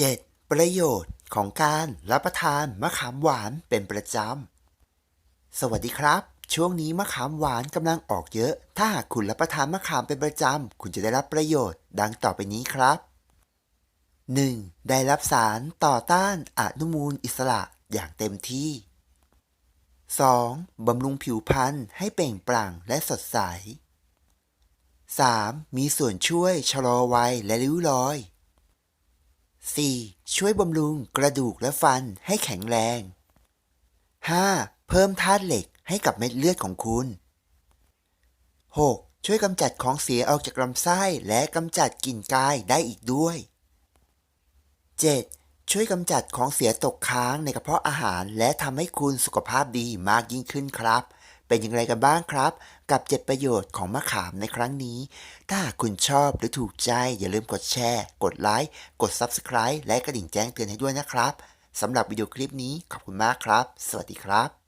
7. ประโยชน์ของการรับประทานมะขามหวานเป็นประจำ สวัสดีครับ ช่วงนี้มะขามหวานกำลังออกเยอะ ถ้าหากคุณรับประทานมะขามเป็นประจำ คุณจะได้รับประโยชน์ดังต่อไปนี้ครับ 1. ได้รับสารต่อต้านอนุมูลอิสระอย่างเต็มที่ 2. บำรุงผิวพรรณให้เปล่งปลั่งและสดใส 3. มีส่วนช่วยชะลอวัยและริ้วรอย 4. ช่วยบำรุงกระดูกและฟันให้แข็งแรง 5. เพิ่มธาตุเหล็กให้กับเม็ดเลือดของคุณ 6. ช่วยกำจัดของเสียออกจากลำไส้และกำจัดกลิ่นกายได้อีกด้วย 7. ช่วยกำจัดของเสียตกค้างในกระเพาะอาหาร และทำให้คุณสุขภาพดีมากยิ่งขึ้นครับ เป็นอย่างไรกันบ้างครับ กับ 7 ประโยชน์ของมะขามในครั้งนี้ ถ้าหากคุณชอบหรือถูกใจอย่าลืมกดแชร์ กดไลค์กด Subscribe และกระดิ่งแจ้งเตือนให้ด้วยนะครับสำหรับวิดีโอคลิปนี้ขอบคุณมากครับ สวัสดีครับ